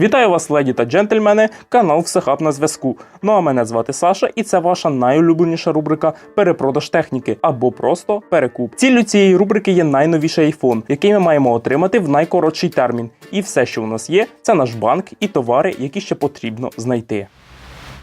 Вітаю вас, леді та джентльмени, канал Всехаб на зв'язку. Ну а мене звати Саша, і це ваша найулюбленіша рубрика Перепродаж техніки або просто перекуп. Ціллю цієї рубрики є найновіший айфон, який ми маємо отримати в найкоротший термін. І все, що у нас є, це наш банк і товари, які ще потрібно знайти.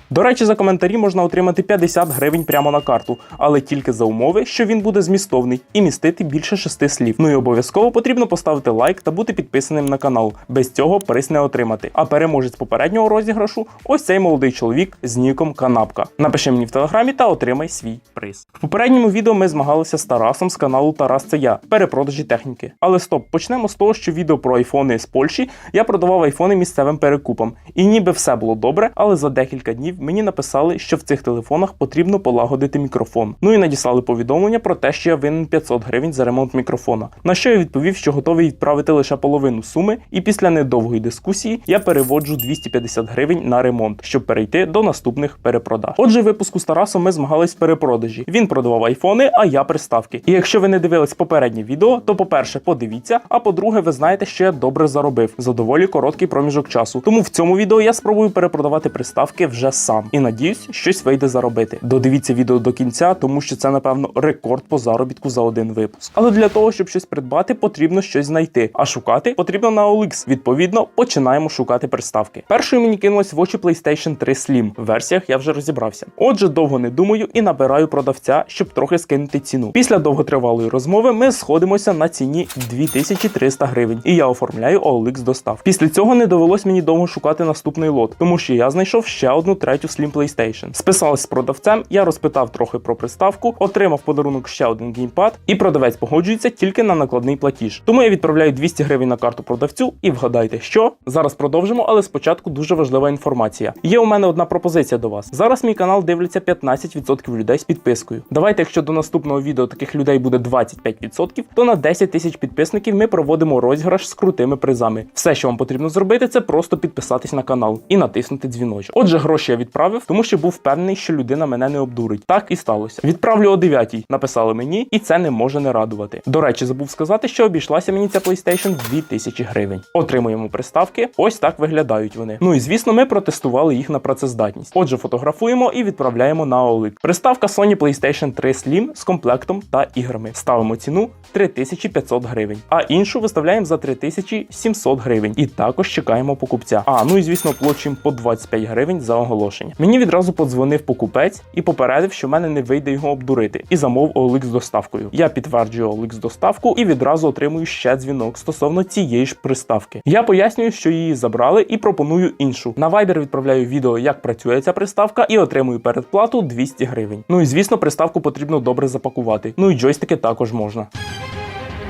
До речі, за коментарі можна отримати 50 гривень прямо на карту, але тільки за умови, що він буде змістовний і містити більше шести слів. Ну і обов'язково потрібно поставити лайк та бути підписаним на канал. Без цього приз не отримати. А переможець попереднього розіграшу ось цей молодий чоловік з ніком Канапка. Напиши мені в телеграмі та отримай свій приз. В попередньому відео ми змагалися з Тарасом з каналу Тарас це я перепродажі техніки. Але стоп, почнемо з того, що відео про айфони з Польщі я продавав айфони місцевим перекупам. І ніби все було добре, але за декілька днів мені написали, що в цих телефонах потрібно полагодити мікрофон. Ну і надіслали повідомлення про те, що я винен 500 гривень за ремонт мікрофона. На що я відповів, що готовий відправити лише половину суми, і після недовгої дискусії я переводжу 250 гривень на ремонт, щоб перейти до наступних перепродаж. Отже, в випуску з Тарасом ми змагались в перепродажі. Він продавав айфони, а я приставки. І якщо ви не дивились попереднє відео, то по-перше, подивіться. А по-друге, ви знаєте, що я добре заробив за доволі короткий проміжок часу. Тому в цьому відео я спробую перепродавати приставки вже сам і надіюсь, щось вийде заробити. Додивіться відео до кінця, тому що це напевно рекорд по заробітку за один випуск. Але для того, щоб щось придбати, потрібно щось знайти. А шукати потрібно на OLX. Відповідно, починаємо шукати приставки. Першою мені кинулось в очі PlayStation 3 Slim. В версіях я вже розібрався. Отже, довго не думаю і набираю продавця, щоб трохи скинути ціну. Після довготривалої розмови ми сходимося на ціні 2300 гривень, і я оформляю OLX достав. Після цього не довелось мені довго шукати наступний лот, тому що я знайшов ще одну третю Slim PlayStation. Списалась з продавцем, я розпитав трохи про приставку, отримав подарунок ще один геймпад, і продавець погоджується тільки на накладний платіж. Тому я відправляю 200 гривень на карту продавцю, і вгадайте, що зараз продовжимо, але спочатку дуже важлива інформація. Є у мене одна пропозиція до вас. Зараз мій канал дивляться 15% людей з підпискою. Давайте, якщо до наступного відео таких людей буде 25%, то на 10 тисяч підписників ми проводимо розіграш з крутими призами. Все, що вам потрібно зробити, це просто підписатись на канал і натиснути дзвіночок. Отже, гроші я відправив, тому що був впевнений, що людина мене не обдурить. Так і сталося. Відправлю о 9 написали мені, і це не може не радувати. До речі, забув сказати, що обійшлася мені ця PlayStation 2000 гривень. Отримуємо приставки. Ось так виглядають вони. Ну і звісно, ми протестували їх на працездатність. Отже, фотографуємо і відправляємо на OLX. Приставка Sony PlayStation 3 Slim з комплектом та іграми. Ставимо ціну 3500 гривень, а іншу виставляємо за 3700 гривень. І також чекаємо покупця. А ну і звісно, плачемо по 25 гривень за оголошення. Мені відразу подзвонив покупець і попередив, що в мене не вийде його обдурити, і замов OLX з доставкою. Я підтверджую OLX доставку і відразу отримую ще дзвінок стосовно цієї ж приставки. Я пояснюю, що її забрали, і пропоную іншу. На Viber відправляю відео, як працює ця приставка, і отримую передплату 200 гривень. Ну і звісно, приставку потрібно добре запакувати. Ну і джойстики також можна.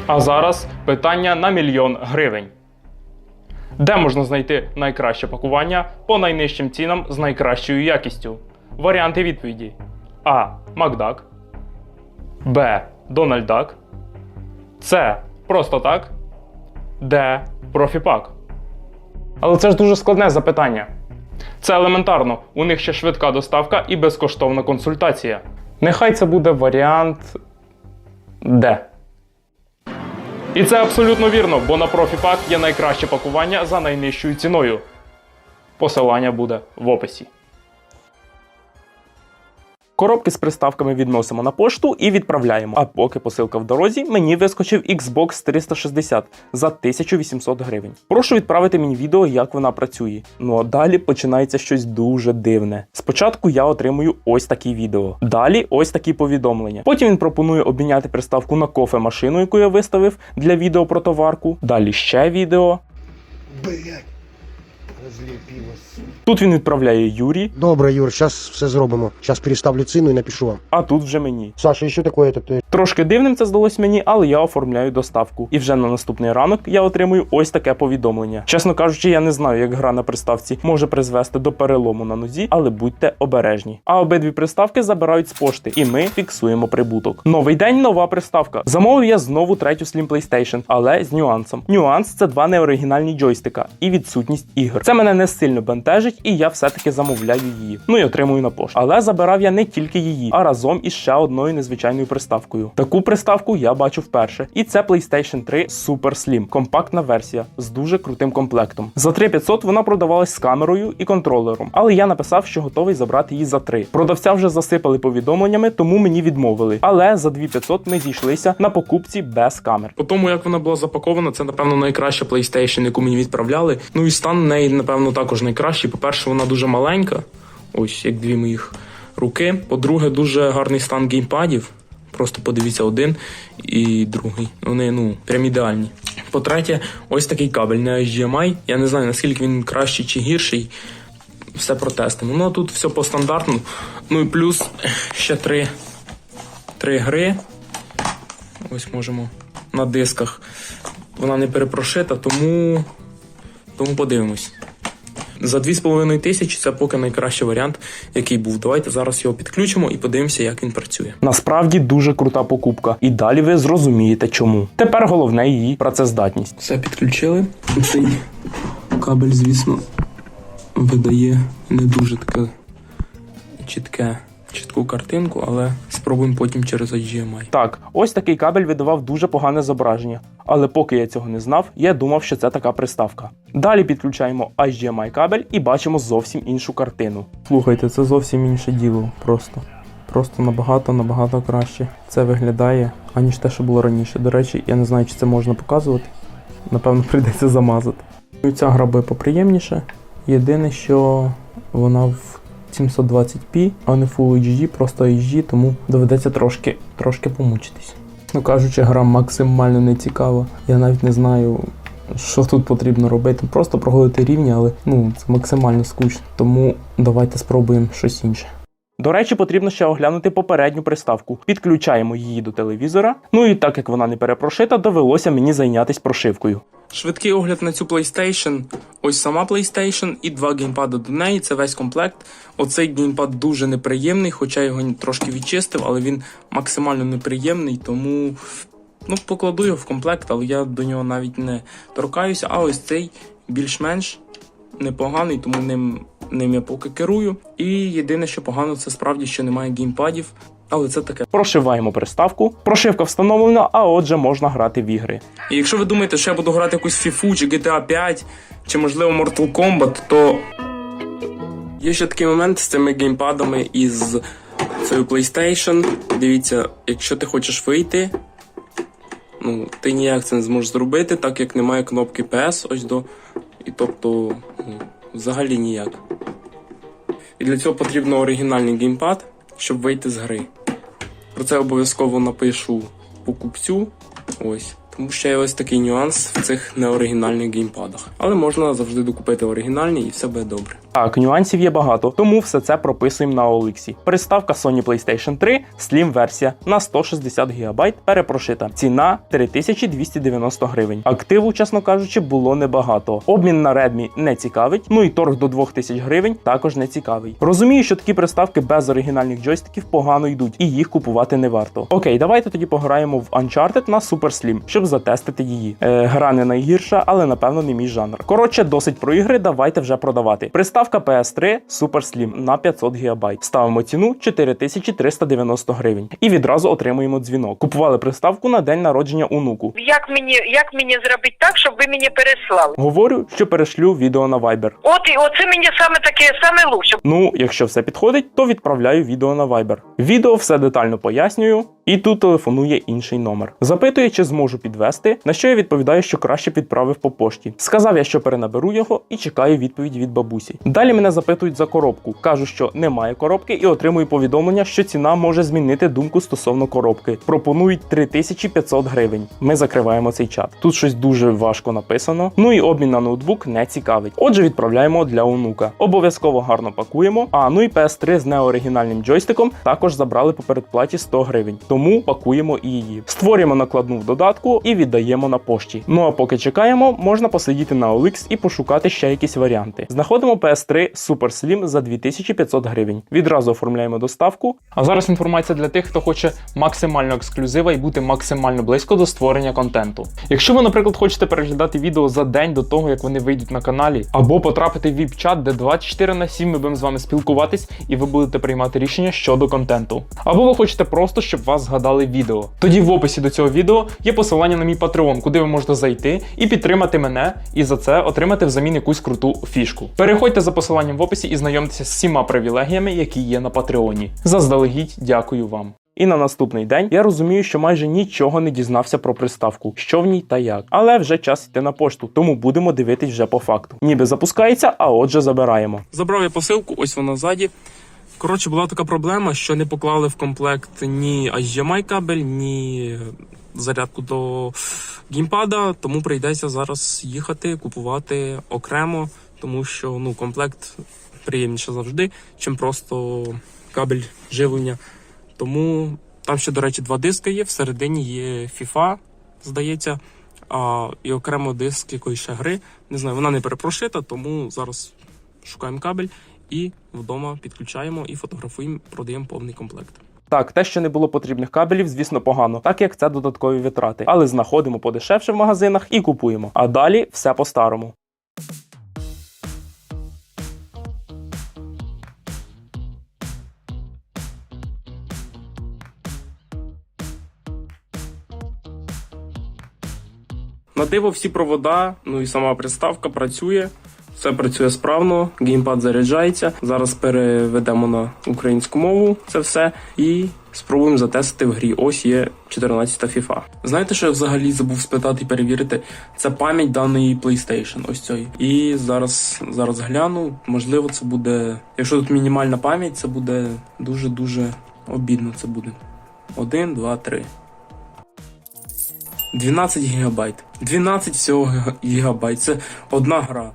А зараз питання на мільйон гривень. Де можна знайти найкраще пакування по найнижчим цінам з найкращою якістю? Варіанти відповіді: А. Макдак, Б. Дональд Дак, С. Просто так, Д. Профіпак. Але це ж дуже складне запитання. Це елементарно, у них ще швидка доставка і безкоштовна консультація. Нехай це буде варіант Д. І це абсолютно вірно, бо на профіпак є найкраще пакування за найнижчою ціною. Посилання буде в описі. Коробки з приставками відносимо на пошту і відправляємо. А поки посилка в дорозі, мені вискочив Xbox 360 за 1800 гривень. Прошу відправити мені відео, як вона працює. Ну а далі починається щось дуже дивне. Спочатку я отримую ось такі відео. Далі ось такі повідомлення. Потім він пропонує обміняти приставку на кофемашину, яку я виставив для відео про товарку. Далі ще відео. Блять. Тут він відправляє Юрі, Добре, Юр, зараз все зробимо. Зараз переставлю ціну і напишу вам. а тут вже мені. Саша, ще таке этот, е, Трошки дивним це здалось мені, але я оформляю доставку. І вже на наступний ранок я отримую ось таке повідомлення. Чесно кажучи, я не знаю, як гра на приставці може призвести до перелому на нозі, але будьте обережні. А обидві приставки забирають з пошти, і ми фіксуємо прибуток. Новий день, нова приставка. Замовив я знову третю Slim PlayStation, але з нюансом. Нюанс це два неоригінальні джойстика і відсутність ігр. Це мене не сильно бентежить, і я все-таки замовляю її. Ну і отримую на пошту. Але забирав я не тільки її, а разом із ще одною незвичайною приставкою. Таку приставку я бачу вперше. І це PlayStation 3 Super Slim, компактна версія з дуже крутим комплектом. За 3500 вона продавалась з камерою і контролером, але я написав, що готовий забрати її за 3. Продавця вже засипали повідомленнями, тому мені відмовили. Але за 2500 ми зійшлися на покупці без камер. По тому, як вона була запакована, це напевно найкраща PlayStation, яку мені відправляли. Ну і стан неї, напевно, також найкращий. По-перше, вона дуже маленька, ось як дві моїх руки. По-друге, дуже гарний стан геймпадів. Просто подивіться один і другий. Вони ну прям ідеальні. По-третє, ось такий кабель на HDMI. Я не знаю наскільки він кращий чи гірший. Все протестимо. Ну а тут все по стандартну. Ну і плюс ще три, три гри. Ось можемо на дисках. Вона не перепрошита, тому, тому подивимось. За 2,5 тисячі це поки найкращий варіант, який був. Давайте зараз його підключимо і подивимося, як він працює. Насправді дуже крута покупка, і далі ви зрозумієте чому. Тепер головне її працездатність. Все підключили. Цей кабель, звісно, видає не дуже таке чітке, чітку картинку, але спробуємо потім через HDMI. Так, ось такий кабель видавав дуже погане зображення, але поки я цього не знав, я думав, що це така приставка. Далі підключаємо HDMI кабель і бачимо зовсім іншу картину. Слухайте, це зовсім інше діло, просто. Просто набагато набагато краще це виглядає, аніж те, що було раніше. До речі, я не знаю, чи це можна показувати. Напевно, прийдеться замазати. Ця гра буде поприємніше. Єдине, що вона в 720p, а не Full HD, просто HD, тому доведеться трошки, трошки помучитись. Ну кажучи, гра максимально не цікава. Я навіть не знаю, що тут потрібно робити. Просто проходити рівні, але ну це максимально скучно. Тому давайте спробуємо щось інше. До речі, потрібно ще оглянути попередню приставку. Підключаємо її до телевізора. Ну і так як вона не перепрошита, довелося мені зайнятися прошивкою. Швидкий огляд на цю PlayStation. Ось сама PlayStation і два геймпади до неї. Це весь комплект. Оцей геймпад дуже неприємний, хоча його трошки відчистив, але він максимально неприємний, тому ну, покладу його в комплект, але я до нього навіть не торкаюся. А ось цей більш-менш непоганий, тому ним, ним я поки керую. І єдине, що погано, це справді, що немає геймпадів. Але це таке. Прошиваємо приставку. Прошивка встановлена, а отже можна грати в ігри. І якщо ви думаєте, що я буду грати якусь FIFA чи GTA 5, чи можливо Mortal Kombat, то є ще такий момент з цими геймпадами із цією PlayStation. Дивіться, якщо ти хочеш вийти, ну, ти ніяк це не зможеш зробити, так як немає кнопки PS, ось до. І тобто, ну, взагалі ніяк. І для цього потрібно оригінальний геймпад, щоб вийти з гри. Про це обов'язково напишу покупцю. Ось. Тому що є ось такий нюанс в цих неоригінальних геймпадах. Але можна завжди докупити оригінальні і все буде добре. Так, нюансів є багато, тому все це прописуємо на OLX. Приставка Sony PlayStation 3, Slim версія на 160 ГБ перепрошита. Ціна 3290 гривень. Активу, чесно кажучи, було небагато. Обмін на Redmi не цікавить, ну і торг до 2000 гривень також не цікавий. Розумію, що такі приставки без оригінальних джойстиків погано йдуть, і їх купувати не варто. Окей, давайте тоді пограємо в Uncharted на Super Slim, щоб затестити її. Е, гра не найгірша, але напевно не мій жанр. Коротше, досить про ігри, давайте вже продавати. Приставка PS3 Super Slim на 500 ГБ. Ставимо ціну 4390 гривень і відразу отримуємо дзвінок. Купували приставку на день народження онуку. Як мені, як мені зробити так, щоб ви мені переслали? Говорю, що перешлю відео на Viber. От і оце мені саме таке саме лучше. Ну, якщо все підходить, то відправляю відео на Viber. Відео все детально пояснюю, і тут телефонує інший номер. Запитує, чи зможу підвести, на що я відповідаю, що краще підправив по пошті. Сказав я, що перенаберу його і чекаю відповідь від бабусі. Далі мене запитують за коробку. Кажу, що немає коробки, і отримую повідомлення, що ціна може змінити думку стосовно коробки. Пропонують 3500 гривень. Ми закриваємо цей чат. Тут щось дуже важко написано. Ну і обмін на ноутбук не цікавить. Отже, відправляємо для онука. Обов'язково гарно пакуємо. А ну і PS3 з неоригінальним джойстиком також забрали по передплаті 100 гривень. Тому пакуємо і її. Створюємо накладну в додатку і віддаємо на пошті. Ну а поки чекаємо, можна посидіти на OLX і пошукати ще якісь варіанти. Знаходимо PS3 Super Slim за 2500 гривень. Відразу оформляємо доставку. А зараз інформація для тих, хто хоче максимально ексклюзива і бути максимально близько до створення контенту. Якщо ви, наприклад, хочете переглядати відео за день до того, як вони вийдуть на каналі, або потрапити в віп-чат, де 24 на 7 ми будемо з вами спілкуватись, і ви будете приймати рішення щодо контенту. Або ви хочете просто, щоб вас згадали відео. Тоді в описі до цього відео є посилання на мій Patreon, куди ви можете зайти і підтримати мене, і за це отримати взамін якусь круту фішку. Переходьте за посиланням в описі і знайомтеся з всіма привілегіями, які є на Патреоні. Заздалегідь дякую вам. І на наступний день я розумію, що майже нічого не дізнався про приставку, що в ній та як. Але вже час йти на пошту, тому будемо дивитись вже по факту. Ніби запускається, а отже забираємо. Забрав я посилку, ось вона ззаді. Коротше, була така проблема, що не поклали в комплект ні HDMI кабель, ні зарядку до геймпада, тому прийдеться зараз їхати, купувати окремо, тому що ну, комплект приємніше завжди, чим просто кабель живлення. Тому там ще, до речі, два диски є. Всередині є FIFA, здається, а, і окремо диск якоїсь ще гри. Не знаю, вона не перепрошита, тому зараз шукаємо кабель і вдома підключаємо і фотографуємо, продаємо повний комплект. Так, те, що не було потрібних кабелів, звісно, погано, так як це додаткові витрати. Але знаходимо подешевше в магазинах і купуємо. А далі все по-старому. На диво всі провода, ну і сама приставка працює. Все працює справно, геймпад заряджається. Зараз переведемо на українську мову це все і спробуємо затестити в грі. Ось є 14 FIFA. Знаєте, що я взагалі забув спитати і перевірити? Це пам'ять даної PlayStation, ось цієї. І зараз, зараз гляну. Можливо, це буде. Якщо тут мінімальна пам'ять, це буде дуже-дуже обідно. Це буде. 1, 2, 3. 12 гігабайт. 12 всього гіга- гігабайт. Це одна гра.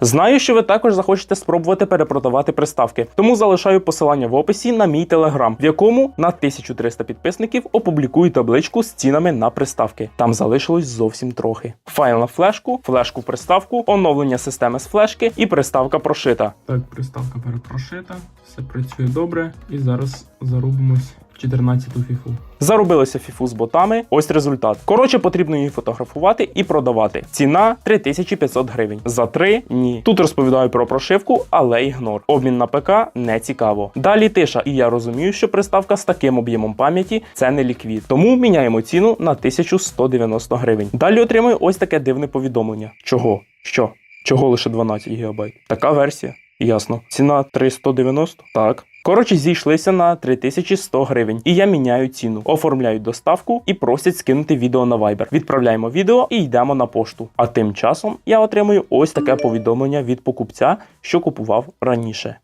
Знаю, що ви також захочете спробувати перепродавати приставки, тому залишаю посилання в описі на мій телеграм, в якому на 1300 підписників опублікую табличку з цінами на приставки. Там залишилось зовсім трохи. Файл на флешку, флешку приставку, оновлення системи з флешки і приставка прошита. Так, приставка перепрошита, все працює добре. І зараз зарубимось 14-ту фіфу. Заробилося фіфу з ботами. Ось результат. Коротше, потрібно її фотографувати і продавати. Ціна 3500 гривень. За три ні. Тут розповідаю про прошивку, але ігнор. Обмін на ПК не цікаво. Далі тиша, і я розумію, що приставка з таким об'ємом пам'яті це не ліквід. Тому міняємо ціну на 1190 гривень. Далі отримую ось таке дивне повідомлення. Чого? Що? Чого лише 12 ГБ? Така версія. Ясно. Ціна 390? Так. Коротше, зійшлися на 3100 гривень, і я міняю ціну, оформляю доставку і просять скинути відео на Viber. Відправляємо відео і йдемо на пошту. А тим часом я отримую ось таке повідомлення від покупця, що купував раніше.